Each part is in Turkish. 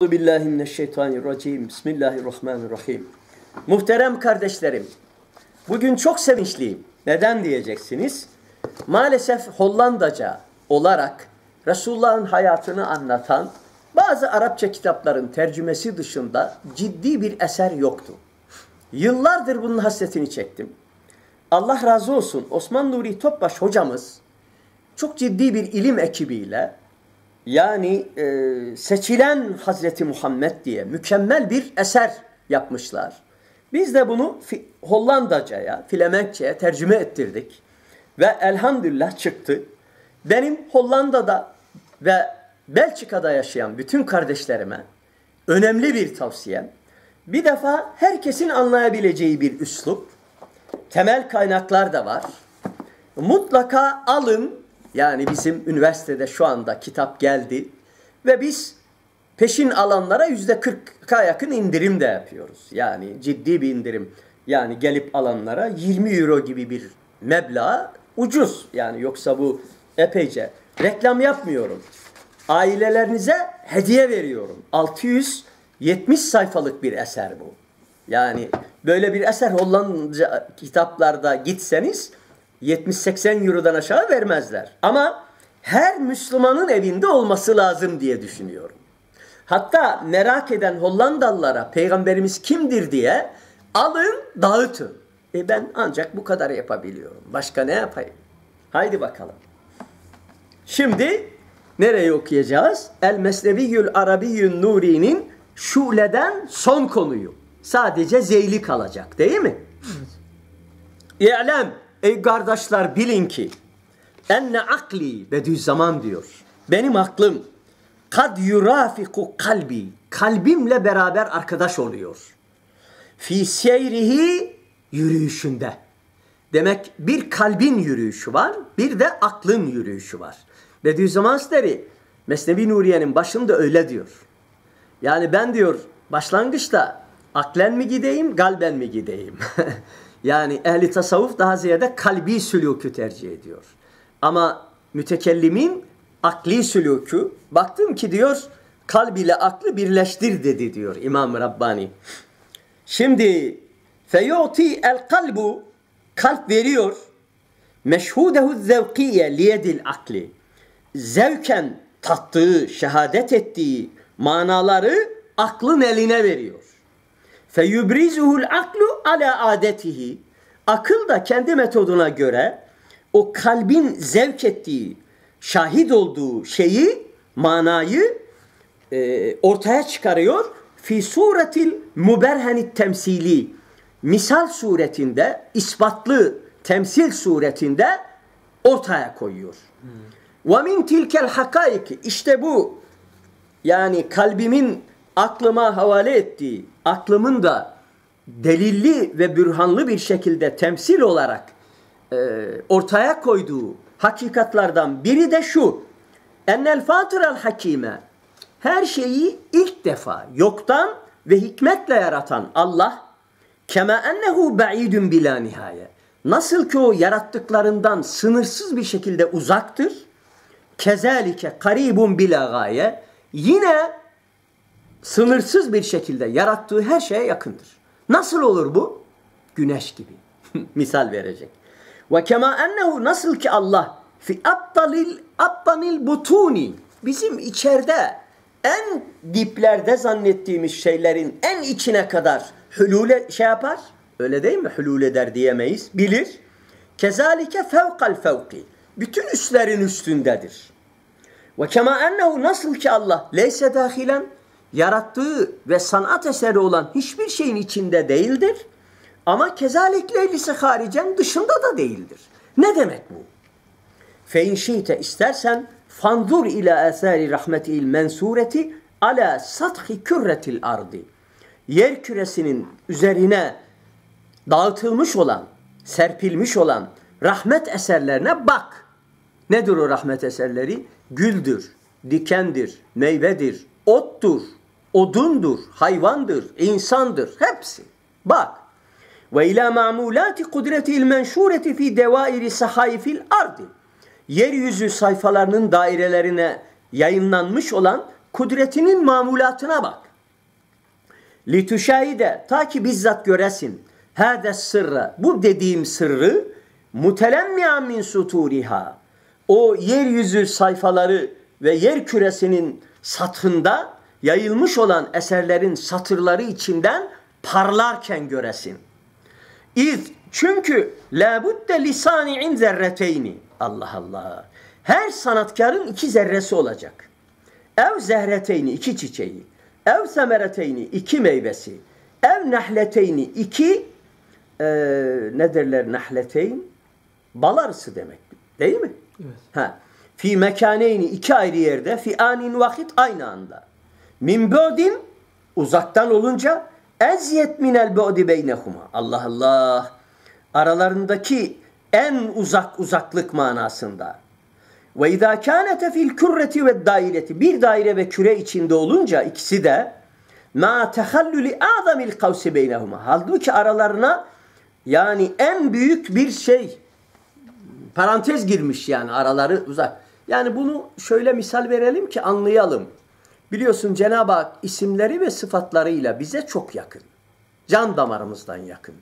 Euzubillahimineşşeytanirracim. Bismillahirrahmanirrahim. Muhterem kardeşlerim, bugün çok sevinçliyim. Neden diyeceksiniz? Maalesef Hollandaca olarak Resulullah'ın hayatını anlatan bazı Arapça kitapların tercümesi dışında ciddi bir eser yoktu. Yıllardır bunun hasretini çektim. Allah razı olsun Osman Nuri Topbaş hocamız çok ciddi bir ilim ekibiyle yani e, seçilen Hazreti Muhammed diye mükemmel bir eser yapmışlar. Biz de bunu Hollandaca'ya, Flemenkçe'ye tercüme ettirdik. Ve elhamdülillah çıktı. Benim Hollanda'da ve Belçika'da yaşayan bütün kardeşlerime önemli bir tavsiyem. Bir defa herkesin anlayabileceği bir üslup. Temel kaynaklar da var. Mutlaka alın yani bizim üniversitede şu anda kitap geldi ve biz peşin alanlara yüzde kırk'a yakın indirim de yapıyoruz. Yani ciddi bir indirim. Yani gelip alanlara 20 euro gibi bir meblağ ucuz. Yani yoksa bu epeyce. Reklam yapmıyorum. Ailelerinize hediye veriyorum. 670 sayfalık bir eser bu. Yani böyle bir eser Hollandaca kitaplarda gitseniz 70-80 eurodan aşağı vermezler. Ama her Müslümanın evinde olması lazım diye düşünüyorum. Hatta merak eden Hollandalılara peygamberimiz kimdir diye alın dağıtın. E ben ancak bu kadar yapabiliyorum. Başka ne yapayım? Haydi bakalım. Şimdi nereye okuyacağız? El Mesneviyyül Arabiyyün Nuri'nin şuleden son konuyu. Sadece zeyli kalacak değil mi? İ'lem Ey kardeşler bilin ki enne akli Bediüzzaman diyor. Benim aklım kad yurafiku kalbi kalbimle beraber arkadaş oluyor. Fi seyrihi yürüyüşünde. Demek bir kalbin yürüyüşü var, bir de aklın yürüyüşü var. Bediüzzaman Hazretleri Mesnevi Nuriye'nin başında öyle diyor. Yani ben diyor başlangıçta aklen mi gideyim, galben mi gideyim? Yani ehli tasavvuf daha ziyade kalbi sülûkü tercih ediyor. Ama mütekellimin akli sülûkü baktım ki diyor kalb ile aklı birleştir dedi diyor İmam Rabbani. Şimdi feyuti el kalbu kalp veriyor meşhudehu zevkiye liyedil akli zevken tattığı, şehadet ettiği manaları aklın eline veriyor. Feyubrizuhul aklu ala adetihi. Akıl da kendi metoduna göre o kalbin zevk ettiği, şahit olduğu şeyi, manayı e, ortaya çıkarıyor. Fi suretil muberhenit temsili. Misal suretinde, ispatlı temsil suretinde ortaya koyuyor. Ve min tilkel hakaiki. İşte bu yani kalbimin aklıma havale ettiği, aklımın da delilli ve bürhanlı bir şekilde temsil olarak e, ortaya koyduğu hakikatlardan biri de şu. Ennel fatıral hakime her şeyi ilk defa yoktan ve hikmetle yaratan Allah kema ennehu ba'idun bila nihaye. Nasıl ki o yarattıklarından sınırsız bir şekilde uzaktır. Kezalike karibun bila gaye. Yine sınırsız bir şekilde yarattığı her şeye yakındır. Nasıl olur bu? Güneş gibi. Misal verecek. Ve kema ennehu nasıl ki Allah fi aptalil aptanil butuni bizim içeride en diplerde zannettiğimiz şeylerin en içine kadar hülule şey yapar. Öyle değil mi? Hülul eder diyemeyiz. Bilir. Kezalike fevkal fevki. Bütün üstlerin üstündedir. Ve kema ennehu nasıl ki Allah leyse dahilen yarattığı ve sanat eseri olan hiçbir şeyin içinde değildir. Ama kezalik leylisi haricen dışında da değildir. Ne demek bu? Fe şiite istersen fanzur ila eseri rahmetil mensureti ala sathi kürretil ardi. Yer küresinin üzerine dağıtılmış olan, serpilmiş olan rahmet eserlerine bak. Nedir o rahmet eserleri? Güldür, dikendir, meyvedir, ottur, odundur, hayvandır, insandır. Hepsi. Bak. Ve ila ma'mulati kudretil menşureti fi devairi sahayfil ardi. Yeryüzü sayfalarının dairelerine yayınlanmış olan kudretinin mamulatına bak. Litüşahide ta ki bizzat göresin. Hâde sırra bu dediğim sırrı mutelemmiyan min suturiha o yeryüzü sayfaları ve yer küresinin satında yayılmış olan eserlerin satırları içinden parlarken göresin. İz çünkü la budde lisani'in zerreteyni. Allah Allah. Her sanatkarın iki zerresi olacak. Ev zehreteyni iki çiçeği. Ev semereteyni iki meyvesi. Ev nehleteyni iki e, ne derler nehleteyn? Bal arısı demek. Değil mi? Evet. Ha. Fi mekaneyni iki ayrı yerde fi anin vakit aynı anda. Min bödin uzaktan olunca eziyet minel bödi beynehuma. Allah Allah. Aralarındaki en uzak uzaklık manasında. Ve izâ kânete fil kürreti ve daireti. Bir daire ve küre içinde olunca ikisi de ma tehallülü azamil kavsi beynehuma. Halbuki aralarına yani en büyük bir şey parantez girmiş yani araları uzak. Yani bunu şöyle misal verelim ki anlayalım. Biliyorsun Cenab-ı Hak isimleri ve sıfatlarıyla bize çok yakın. Can damarımızdan yakın.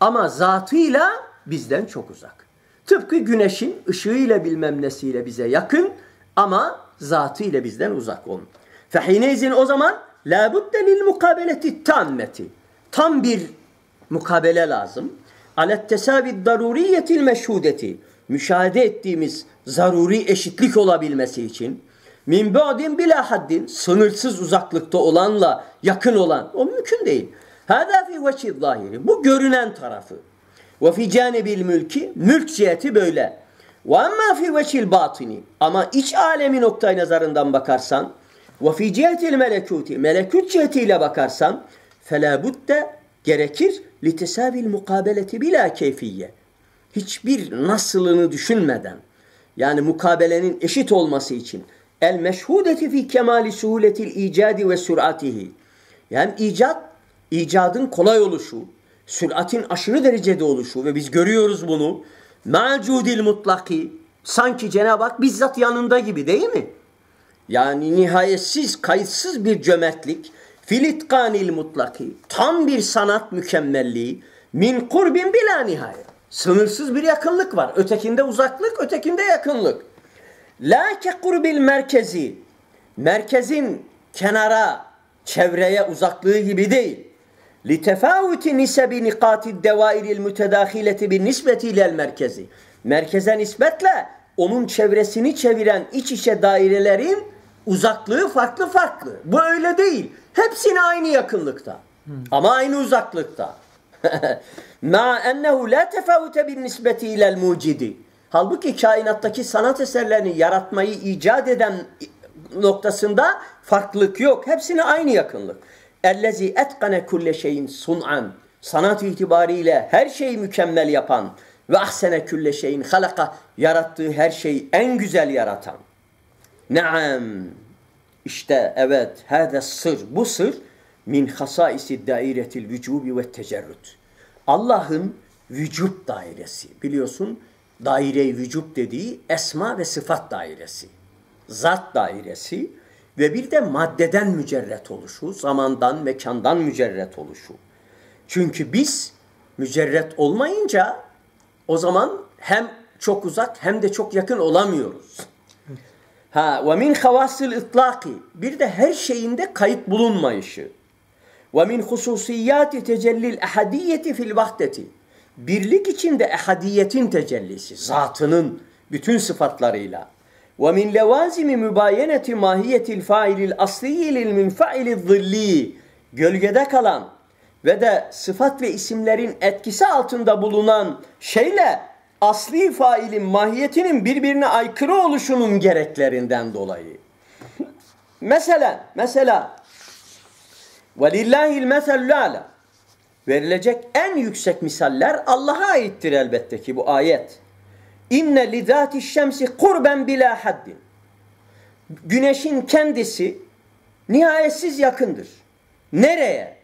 Ama zatıyla bizden çok uzak. Tıpkı güneşin ışığıyla bilmem nesiyle bize yakın ama zatıyla bizden uzak onun. Fehineyzin o zaman la budde lil mukabeleti tammeti. Tam bir mukabele lazım. Alet tesavi daruriyetil meşhudeti müşahede ettiğimiz zaruri eşitlik olabilmesi için min ba'din bila haddin sınırsız uzaklıkta olanla yakın olan o mümkün değil. Hada fi veçhi zahiri. Bu görünen tarafı. Ve fi canibil mülki mülk ciheti böyle. Ve amma fi veçhil batini ama iç alemi noktayı nazarından bakarsan ve fi cihetil melekuti melekut cihetiyle bakarsan fela budde gerekir litesabil mukabeleti bila keyfiye hiçbir nasılını düşünmeden yani mukabelenin eşit olması için el meşhudeti fi kemali suhuletil icadi ve süratihi yani icat icadın kolay oluşu süratin aşırı derecede oluşu ve biz görüyoruz bunu ma'cudil mutlaki sanki Cenab-ı Hak bizzat yanında gibi değil mi? Yani nihayetsiz, kayıtsız bir cömertlik filitkanil mutlaki tam bir sanat mükemmelliği min kurbin bila nihayet Sınırsız bir yakınlık var. Ötekinde uzaklık, ötekinde yakınlık. La ke kurbil merkezi. Merkezin kenara, çevreye uzaklığı gibi değil. Li tefavuti nisebi nikati devairil mütedahileti bin nisbeti ilel merkezi. Merkeze nispetle onun çevresini çeviren iç içe dairelerin uzaklığı farklı farklı. Bu öyle değil. Hepsine aynı yakınlıkta. Hmm. Ama aynı uzaklıkta. Ma ennehu la tefavute bin nisbeti ilel mucidi. Halbuki kainattaki sanat eserlerini yaratmayı icat eden noktasında farklılık yok. Hepsine aynı yakınlık. Ellezi etkane kulle şeyin sun'an. Sanat itibariyle her şeyi mükemmel yapan ve ahsene külle şeyin halaka yarattığı her şeyi en güzel yaratan. Naam. İşte evet, hâde sır. Bu sır min hasaisi dairetil vücubi ve tecerrüt. Allah'ın vücut dairesi. Biliyorsun daire-i vücut dediği esma ve sıfat dairesi. Zat dairesi ve bir de maddeden mücerret oluşu, zamandan, mekandan mücerret oluşu. Çünkü biz mücerret olmayınca o zaman hem çok uzak hem de çok yakın olamıyoruz. Ha ve min havasil itlaki bir de her şeyinde kayıt bulunmayışı. Ve min hususiyati tecellil ehadiyeti fil vahdeti Birlik içinde ehadiyetin tecellisi, zatının bütün sıfatlarıyla. Ve min levazimi mübayeneti mahiyetil failil asliyi lil minfailil zilli. Gölgede kalan ve de sıfat ve isimlerin etkisi altında bulunan şeyle asli failin mahiyetinin birbirine aykırı oluşunun gereklerinden dolayı. mesela, mesela وَلِلَّهِ الْمَثَلُ ala. Verilecek en yüksek misaller Allah'a aittir elbette ki bu ayet. İnne lidati şemsi kurben bila haddin. Güneşin kendisi nihayetsiz yakındır. Nereye?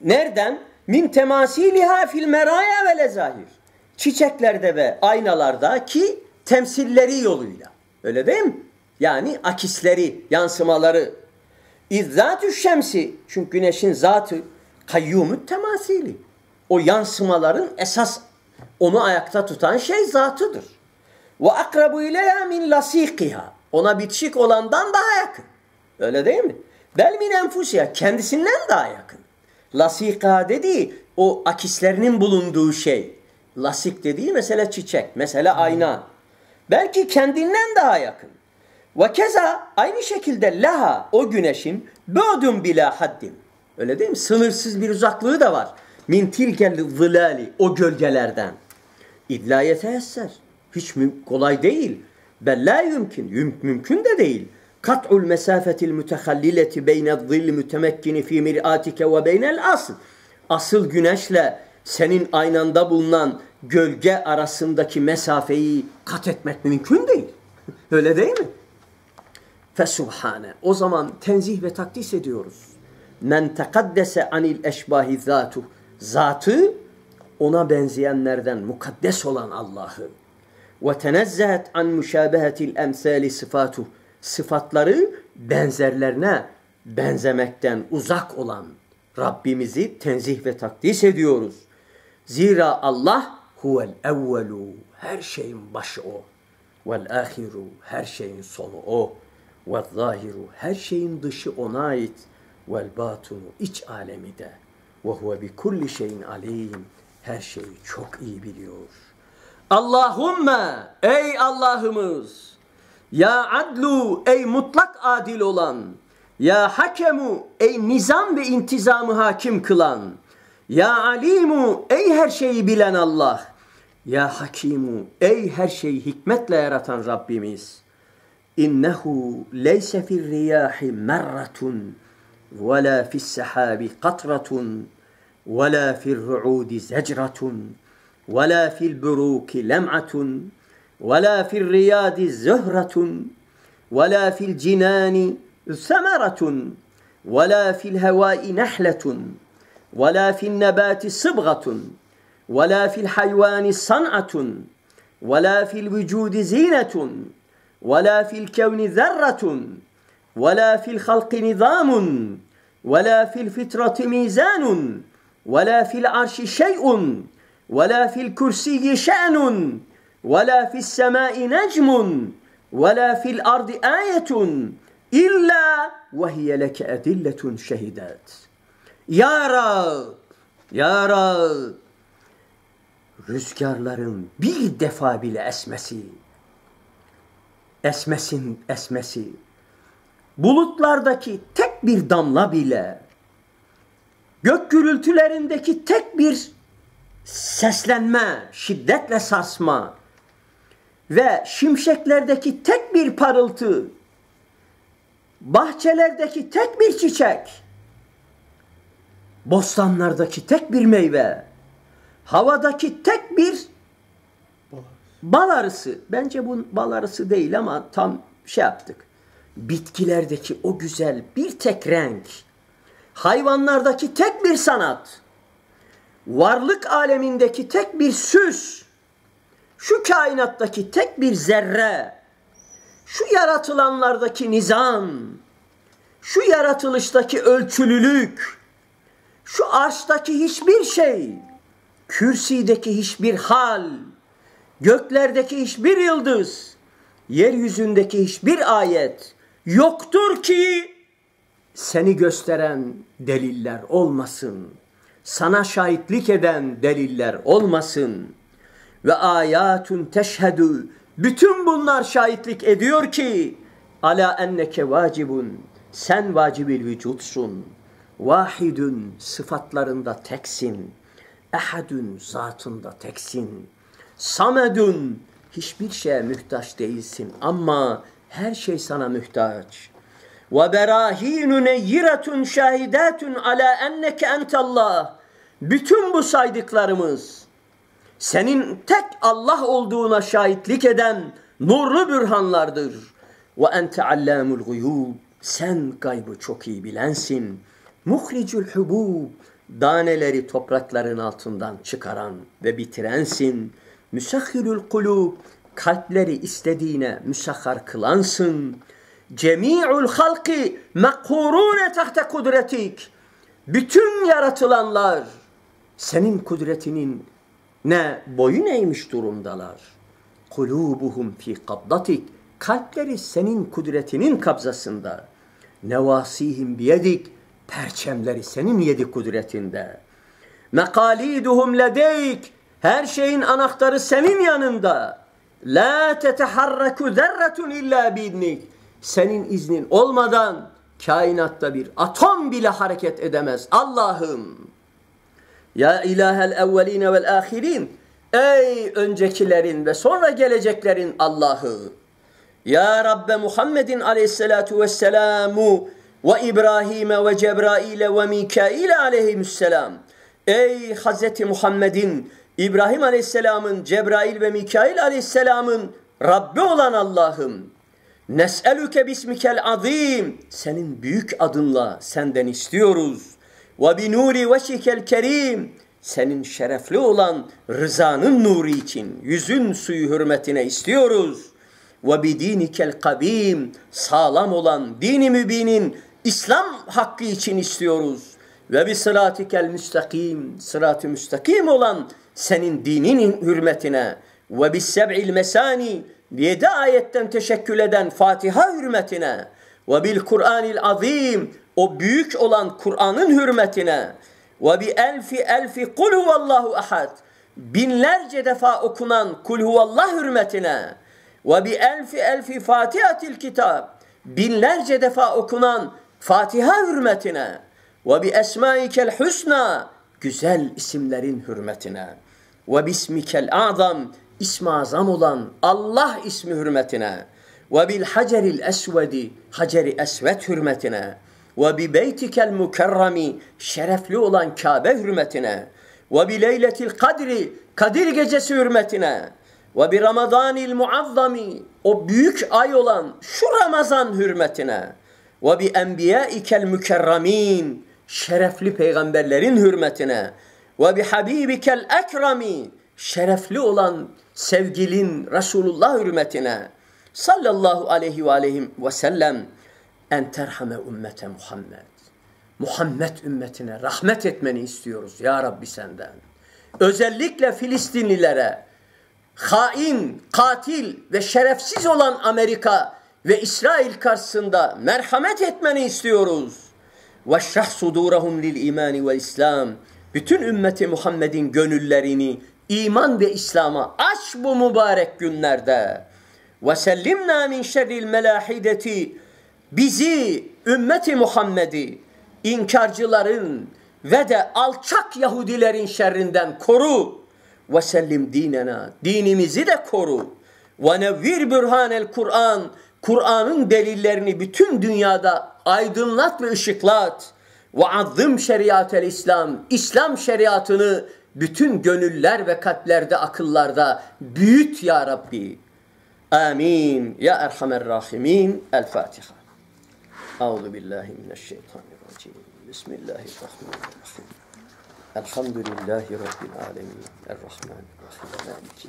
Nereden? Min temasiliha fil meraya ve lezahir. Çiçeklerde ve aynalarda ki temsilleri yoluyla. Öyle değil mi? Yani akisleri, yansımaları İzzatü şemsi çünkü güneşin zatı kayyumut temasili. O yansımaların esas onu ayakta tutan şey zatıdır. Ve akrabu ileyha min lasikiha. Ona bitişik olandan daha yakın. Öyle değil mi? Bel min enfusiha. Kendisinden daha yakın. Lasika dediği o akislerinin bulunduğu şey. Lasik dediği mesela çiçek, mesela ayna. Belki kendinden daha yakın. Ve keza aynı şekilde laha o güneşin bödüm bila haddin. Öyle değil mi? Sınırsız bir uzaklığı da var. Min tilkel zılali o gölgelerden. İlla yeteesser. Hiç kolay değil. Bella yümkün. Yüm mümkün de değil. Kat'ul mesafetil mütehallileti beyne zilli mütemekkini fi mir'atike ve beynel asl. Asıl güneşle senin aynanda bulunan gölge arasındaki mesafeyi kat etmek mümkün değil. Öyle değil mi? Fesubhane. O zaman tenzih ve takdis ediyoruz. Men tekaddese anil eşbahi zatu. Zatı ona benzeyenlerden mukaddes olan Allah'ı. Ve tenezzehet an müşabehetil emsali sıfatu. Sıfatları benzerlerine benzemekten uzak olan Rabbimizi tenzih ve takdis ediyoruz. Zira Allah huvel evvelu. Her şeyin başı o. Vel ahiru. Her şeyin sonu o. Ve zahiru. Her şeyin dışı ona ait. Vel batunu. iç alemi de. Ve huve bi kulli şeyin alim. Her şeyi çok iyi biliyor. Allahümme ey Allah'ımız ya adlu ey mutlak adil olan ya hakemu ey nizam ve intizamı hakim kılan ya alimu ey her şeyi bilen Allah ya hakimu ey her şeyi hikmetle yaratan Rabbimiz innehu leyse fir riyahi merratun fis sahabi katratun ve la fir ruudi zecratun ولا في البروك لمعة ولا في الرياض زهرة ولا في الجنان ثمرة ولا في الهواء نحلة ولا في النبات صبغة ولا في الحيوان صنعة ولا في الوجود زينة ولا في الكون ذرة ولا في الخلق نظام ولا في الفطرة ميزان ولا في العرش شيء ولا في الكرسي شأن ولا في السماء نجم ولا في الأرض آية إلا وهي لك أدلة شهدات Ya Rab, Ya Rab, rüzgarların bir defa bile esmesi, esmesin esmesi, bulutlardaki tek bir damla bile, gök gürültülerindeki tek bir seslenme, şiddetle sarsma ve şimşeklerdeki tek bir parıltı, bahçelerdeki tek bir çiçek, bostanlardaki tek bir meyve, havadaki tek bir bal arısı. Bence bu bal arısı değil ama tam şey yaptık. Bitkilerdeki o güzel bir tek renk, hayvanlardaki tek bir sanat, varlık alemindeki tek bir süs, şu kainattaki tek bir zerre, şu yaratılanlardaki nizam, şu yaratılıştaki ölçülülük, şu arştaki hiçbir şey, kürsideki hiçbir hal, göklerdeki hiçbir yıldız, yeryüzündeki hiçbir ayet yoktur ki seni gösteren deliller olmasın.'' sana şahitlik eden deliller olmasın. Ve ayatun teşhedü bütün bunlar şahitlik ediyor ki ala enneke vacibun sen vacibil vücutsun. Vahidun sıfatlarında teksin. Ehadun zatında teksin. Samedun hiçbir şeye mühtaç değilsin ama her şey sana mühtaç. Ve berahinun neyyiratun şahidatun ala enneke entallah. Bütün bu saydıklarımız senin tek Allah olduğuna şahitlik eden nurlu bürhanlardır. Ve ente allamul guyub. Sen gaybı çok iyi bilensin. Muhricul hubub. Daneleri toprakların altından çıkaran ve bitirensin. Müsahhirul kulub. Kalpleri istediğine müsahhar kılansın. Cemi'ul halki mekhurune tahte kudretik. Bütün yaratılanlar senin kudretinin ne boyun eğmiş durumdalar. Kulubuhum fi kabdatik. Kalpleri senin kudretinin kabzasında. Nevasihim biyedik. Perçemleri senin yedi kudretinde. Mekaliduhum ledeyk. Her şeyin anahtarı senin yanında. La teteharraku zerretun illa biidnik. Senin iznin olmadan kainatta bir atom bile hareket edemez. Allah'ım. Ya ilahel evveline vel ahirin. Ey öncekilerin ve sonra geleceklerin Allah'ı. Ya Rabbe Muhammedin aleyhissalatu vesselamu ve İbrahim'e ve Cebrail'e ve Mikail'e aleyhisselam. Ey Hazreti Muhammed'in, İbrahim aleyhisselamın, Cebrail ve Mikail aleyhisselamın Rabbi olan Allah'ım. Nes'elüke bismikel azim. Senin büyük adınla senden istiyoruz. Ve bi nuri veşikel kerim. Senin şerefli olan rızanın nuru için yüzün suyu hürmetine istiyoruz. Ve bi dinikel kabim. Sağlam olan dini mübinin İslam hakkı için istiyoruz. Ve bi sıratikel müstakim. Sırat-ı müstakim olan senin dininin hürmetine. Ve bis seb'il mesani yedi ayetten teşekkül eden Fatiha hürmetine ve bil Kur'anil azim o büyük olan Kur'an'ın hürmetine ve bi elfi elfi kul huvallahu ahad binlerce defa okunan kul huvallah hürmetine ve bi elfi elfi fatihatil kitap binlerce defa okunan Fatiha hürmetine ve bi esmaikel husna güzel isimlerin hürmetine. Ve bismikel azam ismi azam olan Allah ismi hürmetine. Ve bil haceril esvedi haceri esvet hürmetine. Ve bi beytikel mukerrami şerefli olan Kabe hürmetine. Ve bi leyletil kadri Kadir gecesi hürmetine. Ve bi ramadanil muazzami o büyük ay olan şu Ramazan hürmetine. Ve bi enbiyaikel mükerramin şerefli peygamberlerin hürmetine ve bi habibikel ekrami şerefli olan sevgilin Resulullah hürmetine sallallahu aleyhi ve aleyhi ve sellem en terhame ümmete Muhammed. Muhammed ümmetine rahmet etmeni istiyoruz ya Rabbi senden. Özellikle Filistinlilere hain, katil ve şerefsiz olan Amerika ve İsrail karşısında merhamet etmeni istiyoruz ve şah sudurahum lil imani ve İslam. Bütün ümmeti Muhammed'in gönüllerini iman ve İslam'a aç bu mübarek günlerde. Ve sellimna min şerril melahideti. Bizi ümmeti Muhammed'i inkarcıların ve de alçak Yahudilerin şerrinden koru. Ve sellim dinena. Dinimizi de koru. Ve nevvir bürhanel Kur'an Kur'an'ın delillerini bütün dünyada aydınlat ve ışıklat. Ve azzım şeriatel İslam İslam şeriatını bütün gönüller ve kalplerde, akıllarda büyüt ya Rabbi. Amin. Ya Erhamer Rahimin. El Fatiha. Euzu billahi mineşşeytanirracim. Bismillahirrahmanirrahim. Elhamdülillahi Rabbil alemin. Errahmanirrahim. Maliki